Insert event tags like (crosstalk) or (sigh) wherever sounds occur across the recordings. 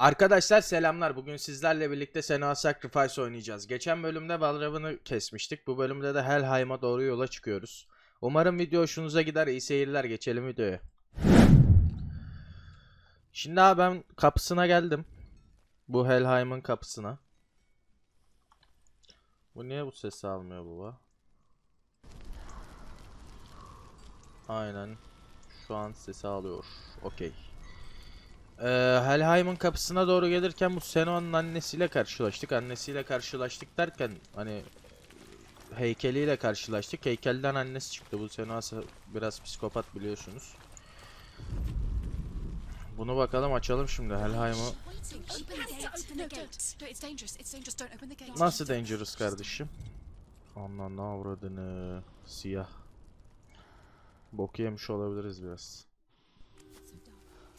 Arkadaşlar selamlar. Bugün sizlerle birlikte Senua Sacrifice oynayacağız. Geçen bölümde Balrav'ını kesmiştik. Bu bölümde de Helheim'a doğru yola çıkıyoruz. Umarım video hoşunuza gider. İyi seyirler. Geçelim videoya. Şimdi abi ben kapısına geldim. Bu Helheim'ın kapısına. Bu niye bu sesi almıyor baba? Aynen. Şu an sesi alıyor. Okey. Ee, Helheim'in kapısına doğru gelirken bu Senua'nın annesiyle karşılaştık. Annesiyle karşılaştık derken hani heykeliyle karşılaştık. Heykelden annesi çıktı. Bu Senua biraz psikopat biliyorsunuz. Bunu bakalım açalım şimdi Helheim'ı. Nasıl dangerous kardeşim? Aman ne avradını siyah. Boku yemiş olabiliriz biraz.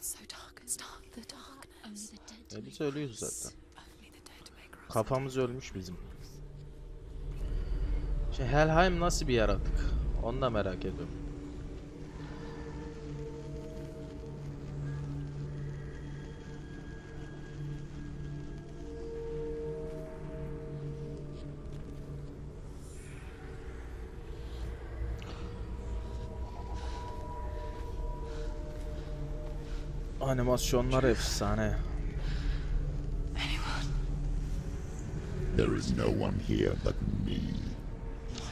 So dark. Darkness. Öyle söylüyoruz zaten. Kafamız ölmüş bizim. Şey, Helheim nasıl bir yaratık? Onu da merak ediyorum. Animasyonlar efsane. There is no one here but me.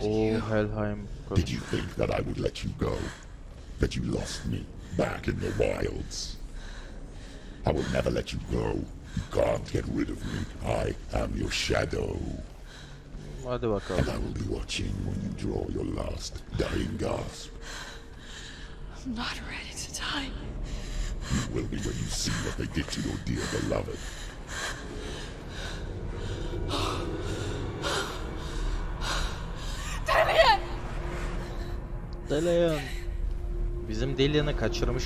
Oo Helheim. Did you think that I would let you go? That you lost me back in the wilds? I will never let you go. You can't get rid of me. I am your shadow. Hadi bakalım. And I will be watching when you draw your last dying gasp. I'm not ready to die. You will be when you see what they did to your dear beloved. Deleon. Bizim Delian'ı kaçırmış.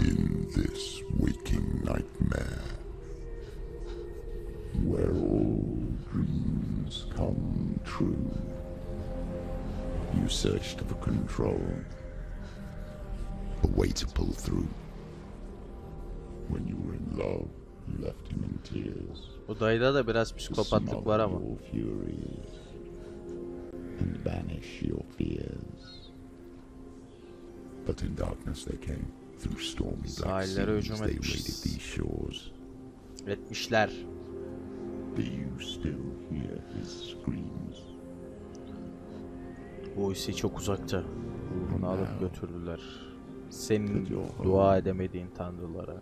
In this waking nightmare, where all dreams come true, you searched for control, a way to pull through. When you were in love, you left him in tears. Bu dayıda da biraz psikopatlık var ama. your furies and banish your fears. But in darkness they came, through stormy black Sahillere seas hücum they etmiş. raided these shores. Etmişler. Do you still hear his screams? İse çok uzakta. Ruhunu alıp götürdüler. Senin dua edemediğin tanrılara.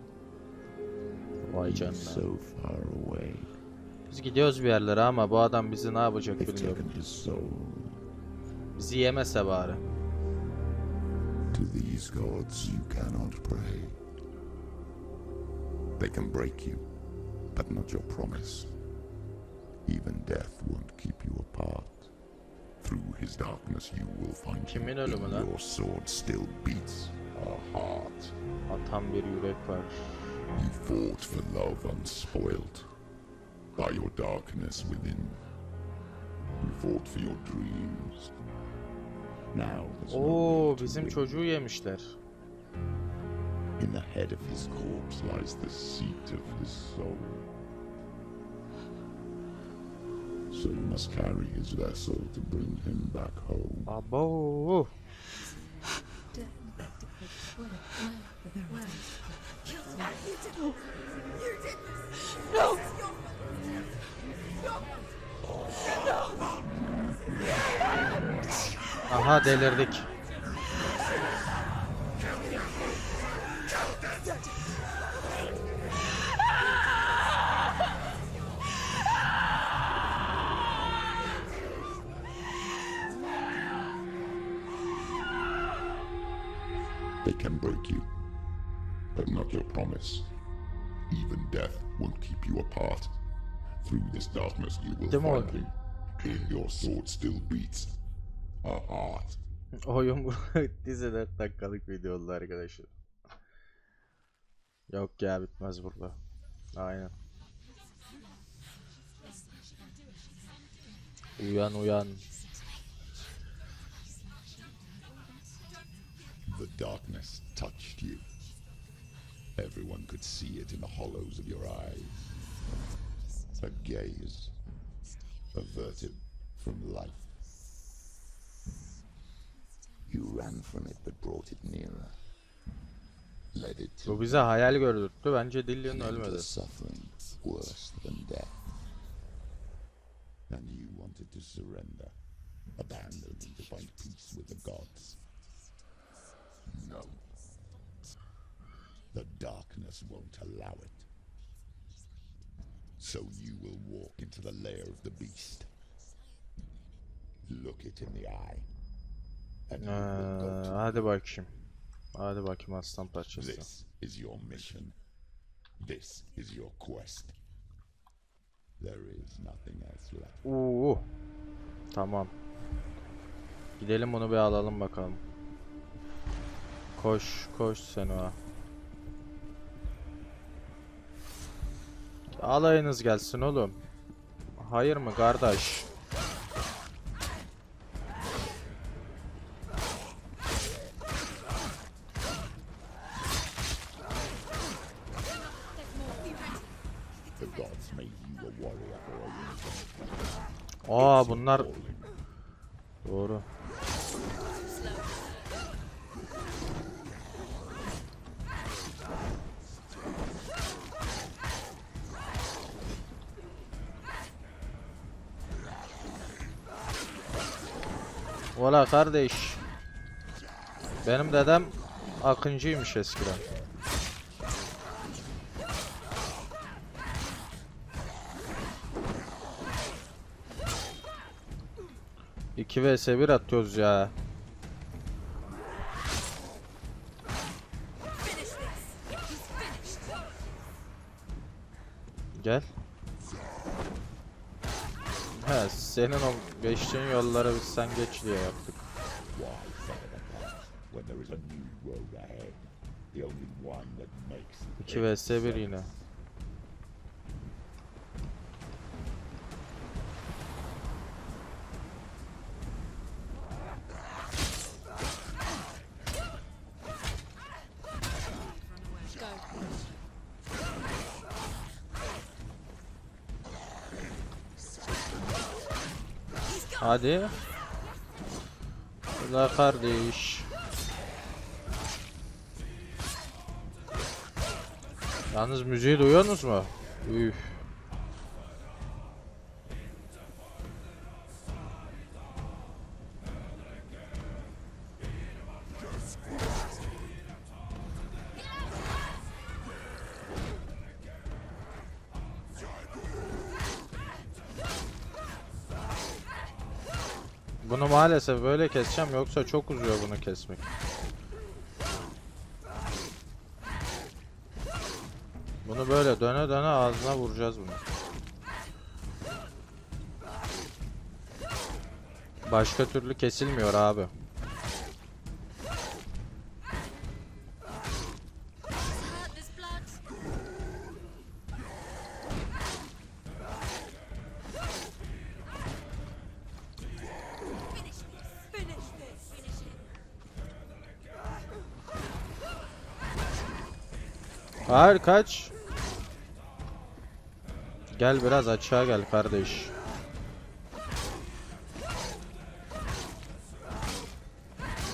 Vay canına. Biz gidiyoruz bir yerlere ama bu adam bizi ne yapacak bilmiyorum. Bizi yemese bari. To these gods you cannot pray. They can break you, but not your promise. Even death won't keep you apart. Through his darkness you will find Kimin him, ölümü lan? your sword still beats. Atan bir yürek var. You fought for love unspoiled by your darkness within. You fought for your dreams. Now Oo bizim çocuğu yemişler. In the head of his corpse lies the seat of his soul. So you must carry his vessel to bring him back home. Abo. Aha delirdik. They can break you, but not your promise. Even death won't keep you apart. Through this darkness you will mi find him. In your sword still beats. Oyun bu (laughs) dizi 4 dakikalık video oldu arkadaşlar. Yok ya bitmez burada. Aynen. Uyan uyan. The darkness touched you. Everyone could see it in the hollows of your eyes. A gaze averted from life. You ran from it but brought it nearer. Led it to Bu bize hayal gördürttü. Bence Dillion an end to ölmedi. suffering worse than death. And you wanted to surrender, abandon to find peace with the gods. No. The darkness won't allow it. So you will walk into the lair of the beast. Look it in the eye. Ee, to hadi bakayım. Hadi bakayım aslan parçası. This is your mission. This is your quest. There is nothing else left. Uuu. Tamam. Gidelim bunu bir alalım bakalım. Koş, koş Senua. Alayınız gelsin oğlum. Hayır mı kardeş? Aa bunlar doğru. Valla kardeş. Benim dedem Akıncıymış eskiden. İki vs 1 atıyoruz ya. Gel. He, senin o geçtiğin yollara biz sen geç diye yaptık. Why suffer the past when there is a new road ahead? The only one that makes 2 any vs 1 sense. yine. Hadi. Ula kardeş. Yalnız müziği duyuyorsunuz mu? Üf. Bunu maalesef böyle keseceğim yoksa çok uzuyor bunu kesmek. Bunu böyle döne döne ağzına vuracağız bunu. Başka türlü kesilmiyor abi. Hayır kaç. Gel biraz açığa gel kardeş.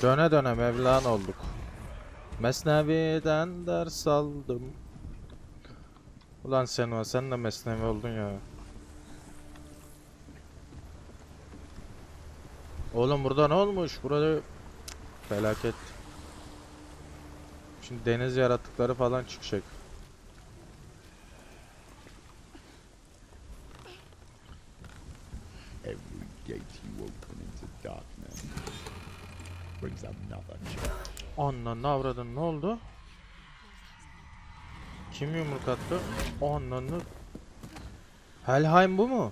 Döne döne Mevlan olduk. Mesnevi'den ders aldım. Ulan sen o sen de Mesnevi oldun ya. Oğlum burada ne olmuş? Burada felaket. Şimdi deniz yaratıkları falan çıkacak. Every gate you open into darkness brings another challenge. Ananı avradın ne oldu? Kim yumruk attı? Ananı. Helheim bu mu?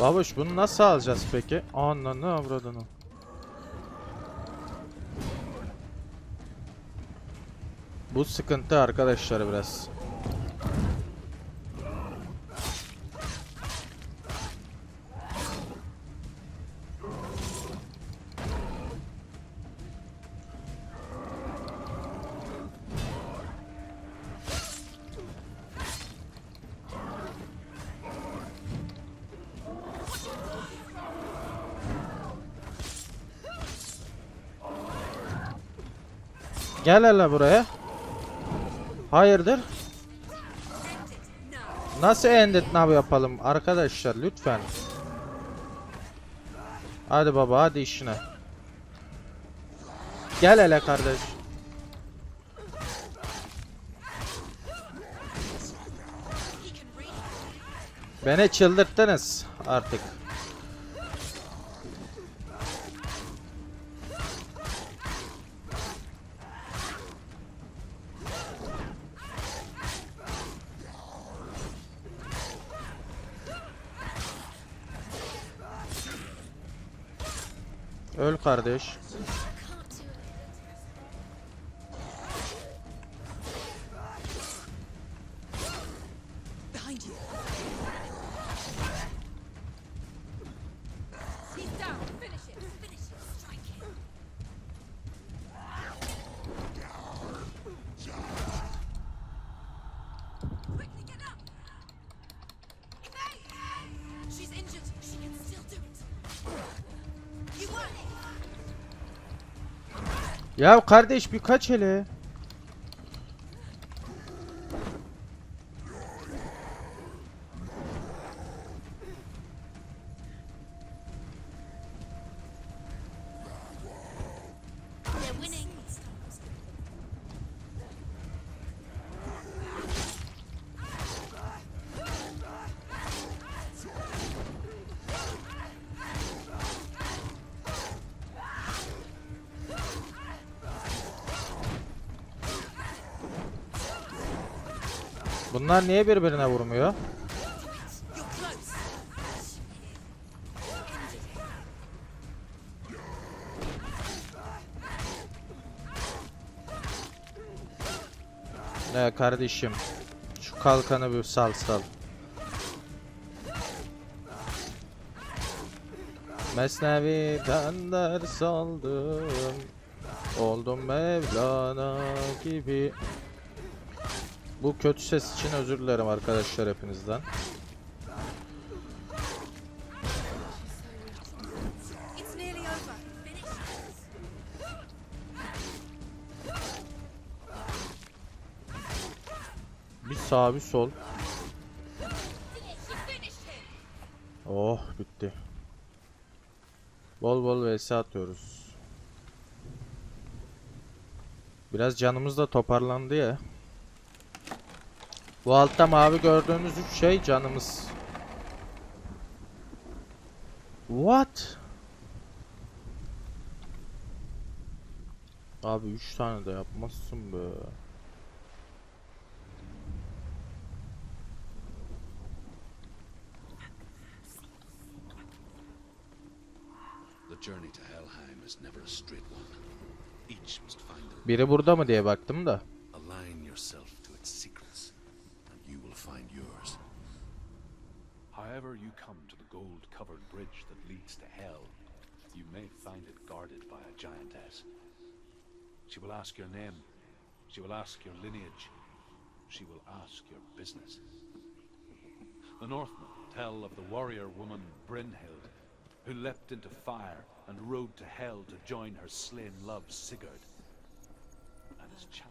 Babuş bunu nasıl alacağız peki? Ananı avradını. Bu sıkıntı arkadaşlar biraz. Gel hele buraya. Hayırdır? Nasıl ended nav yapalım arkadaşlar lütfen. Hadi baba hadi işine. Gel hele kardeş. Beni çıldırttınız artık. Öl kardeş. Ya kardeş bir kaç hele. Bunlar niye birbirine vurmuyor? Ne kardeşim. Şu kalkanı bir sal sal. Mesnevi'den ders aldım. Oldum Mevlana gibi. Bu kötü ses için özür dilerim arkadaşlar hepinizden. Bir sağ bir sol. Oh bitti. Bol bol vs atıyoruz. Biraz canımız da toparlandı ya. Bu altta mavi gördüğünüz üç şey canımız. What? Abi 3 tane de yapmazsın be. Biri burada mı diye baktım da. However you come to the gold-covered bridge that leads to Hell, you may find it guarded by a giantess. She will ask your name. She will ask your lineage. She will ask your business. The Northmen tell of the warrior woman Brynhild, who leapt into fire and rode to Hell to join her slain love Sigurd. And his challenge.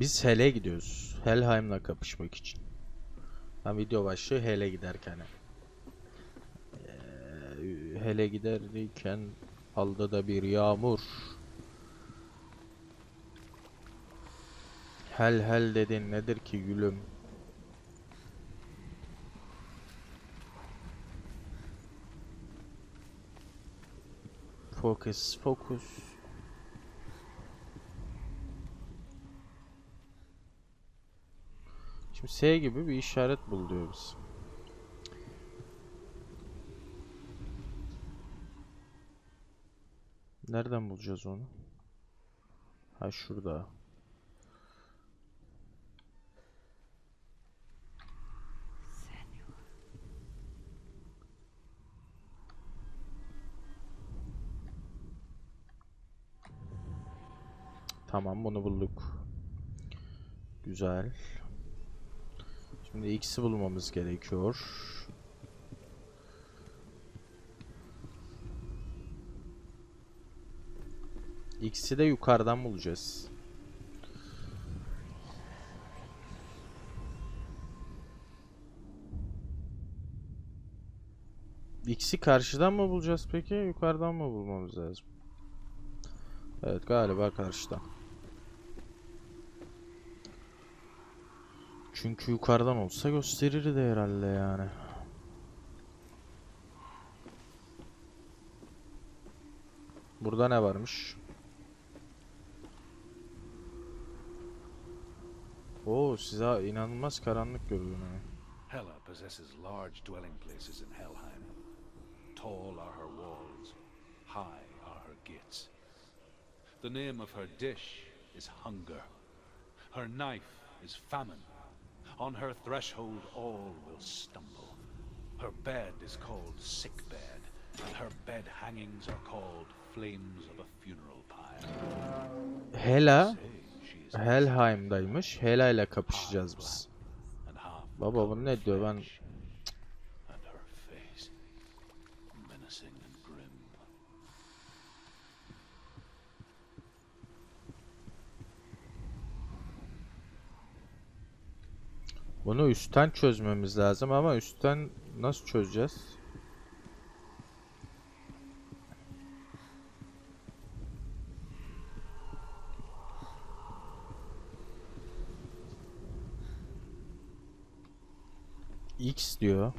Biz Hel'e gidiyoruz. Helheim'la kapışmak için. Ben video başlığı Hel'e giderken. Ee, Hel'e giderken aldı da bir yağmur. Hel hel dedin nedir ki gülüm? Focus, focus. S gibi bir işaret bul diyor biz. Nereden bulacağız onu? Ha şurada. Tamam bunu bulduk. Güzel. Şimdi x'i bulmamız gerekiyor. X'i de yukarıdan bulacağız. X'i karşıdan mı bulacağız peki? Yukarıdan mı bulmamız lazım? Evet galiba karşıdan. Çünkü yukarıdan olsa gösterirdi herhalde yani. Burada ne varmış? Oo size inanılmaz karanlık görünüyor. Hela possesses large dwelling places in Helheim. Tall are her walls, high are her gates. The name of her dish is hunger. Her knife is famine. On her threshold all will stumble. Her bed is called sick bed, and her bed hangings are called flames of a funeral pyre. Hela Helheim'daymış. Hela ile kapışacağız biz. Baba bu ne diyor ben flesh, and her face menacing and grim. Bunu üstten çözmemiz lazım ama üstten nasıl çözeceğiz? X diyor.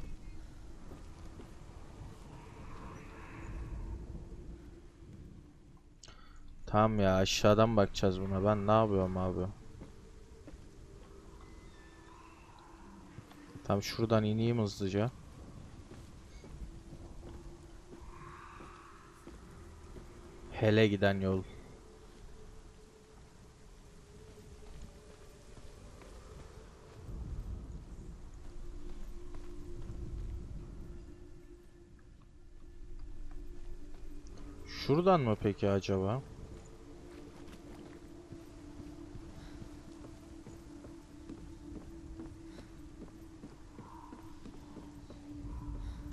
Tamam ya aşağıdan bakacağız buna. Ben ne yapıyorum abi? Tam şuradan ineyim hızlıca. Hele giden yol. Şuradan mı peki acaba?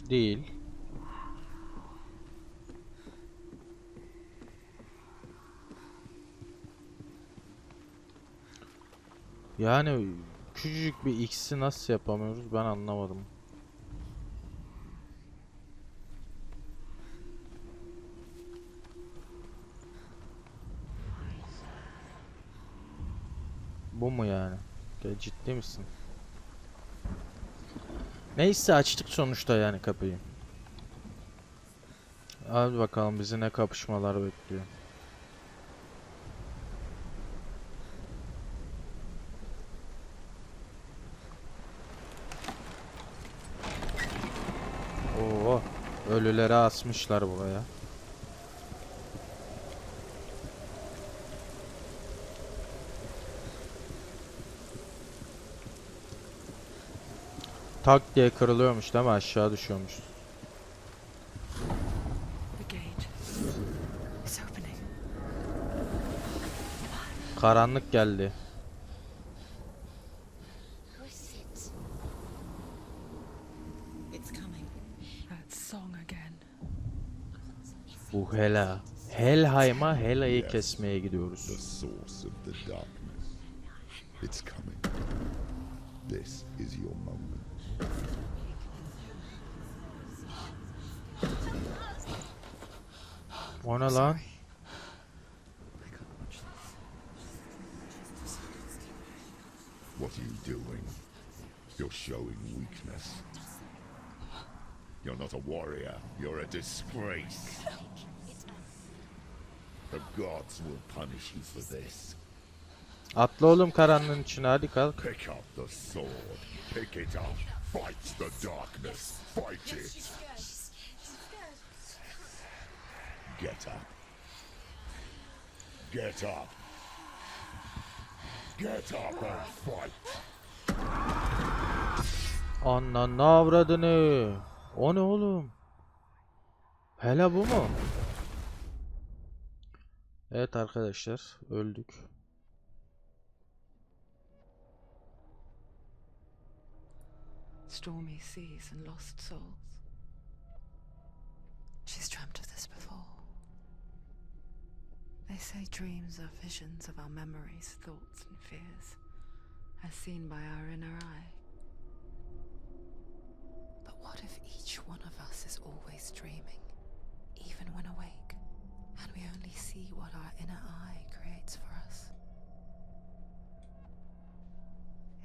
Değil. Yani küçücük bir x'i nasıl yapamıyoruz ben anlamadım. Bu mu yani? Ya ciddi misin? Neyse açtık sonuçta yani kapıyı. Hadi bakalım bizi ne kapışmalar bekliyor. Oo, ölüleri asmışlar buraya. Tak diye kırılıyormuş değil mi? Aşağı düşüyormuş. Karanlık geldi. Who is it? It's coming. That song again. Bu Hela. Helheim'a Hela'yı kesmeye gidiyoruz. The source of the darkness. It's coming. This is your moment. O ne? What are you doing? You're showing weakness. You're not a warrior. You're a disgrace. The gods will punish you for this. Atla oğlum karanlığın içine hadi kalk. Pick up the sword. Pick it up. Fight the darkness. Fight it. Get up. Get up. Get up and fight. Ananı avradını. O ne oğlum? Hele bu mu? Evet arkadaşlar öldük. Stormy seas and lost souls. She's dreamt of this before. They say dreams are visions of our memories, thoughts, and fears, as seen by our inner eye. But what if each one of us is always dreaming, even when awake, and we only see what our inner eye creates for us?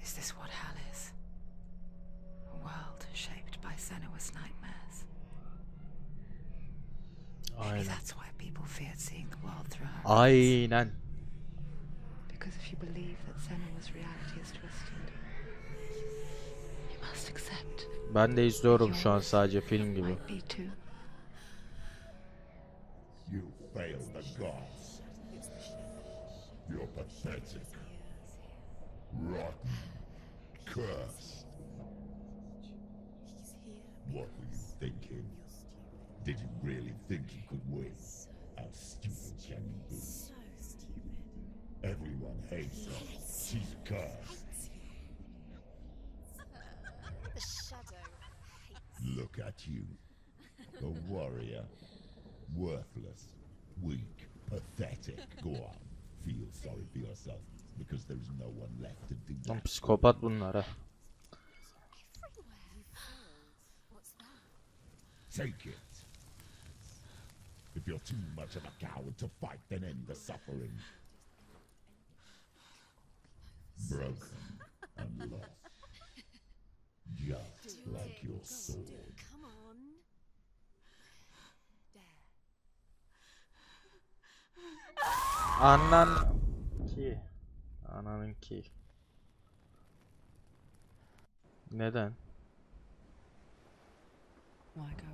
Is this what hell is? A world shaped by Senua's nightmares. Her Aynen. Because if you believe that Senua's reality is twisted, you must accept Ben de izliyorum şu an sadece film gibi. You failed the gods. You're pathetic. Rotten. Cursed. What were you thinking? Did you really think you could win? How stupid can you be? Everyone hates her. She's cursed. The shadow hates Look at you. A warrior. Worthless. Weak. Pathetic. Go on. Feel sorry for yourself. Because there is no one left to do Lan that. psikopat bunlar ha. everywhere. What's that? Take it. If you're too much of a coward to fight, then end the suffering. Broken and lost. Just like your sword. Come on. Anan ki. Ananın ki. Neden? Why go on? When you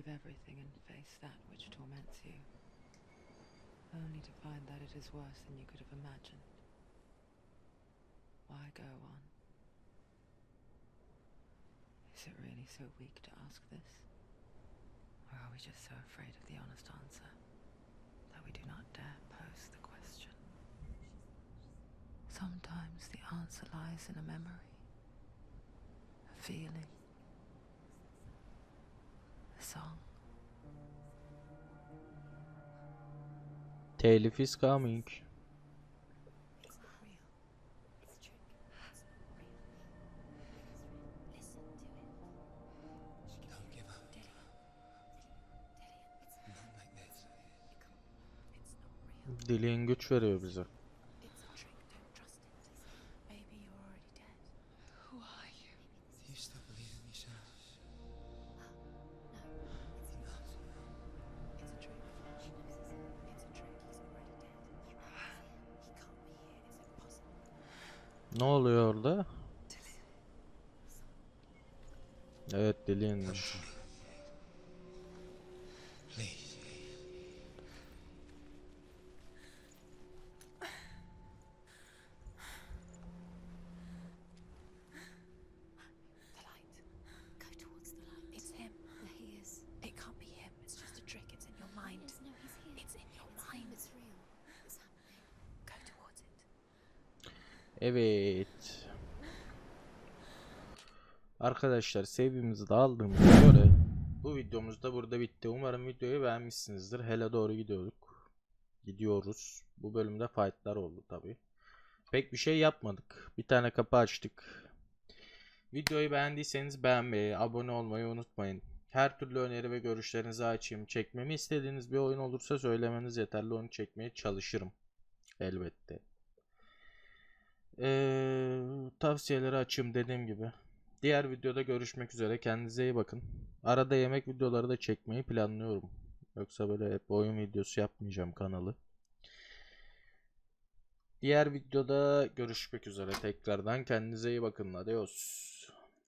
give everything and face that which torments you, only to find that it is worse than you could have imagined. Why go on? Is it really so weak to ask this? Or are we just so afraid of the honest answer that we do not dare pose the question? Sometimes the answer lies in a memory, a feeling, a song. Telif is coming. Dilin güç veriyor bize. Ne oluyor orada? Evet. Please. The light. Go towards the light. It's him. There he is. It can't be him. It's just a trick. It's in your mind. no, he's here. It's in your mind. It's real. It's happening. Go towards it. Evet. Arkadaşlar sevgimizi de aldığımıza göre bu videomuz da burada bitti. Umarım videoyu beğenmişsinizdir. Hele doğru gidiyorduk. Gidiyoruz. Bu bölümde fightlar oldu tabi. Pek bir şey yapmadık. Bir tane kapı açtık. Videoyu beğendiyseniz beğenmeyi, abone olmayı unutmayın. Her türlü öneri ve görüşlerinizi açayım. Çekmemi istediğiniz bir oyun olursa söylemeniz yeterli. Onu çekmeye çalışırım. Elbette. Ee, tavsiyeleri açayım dediğim gibi. Diğer videoda görüşmek üzere. Kendinize iyi bakın. Arada yemek videoları da çekmeyi planlıyorum. Yoksa böyle hep oyun videosu yapmayacağım kanalı. Diğer videoda görüşmek üzere tekrardan. Kendinize iyi bakın. Adios.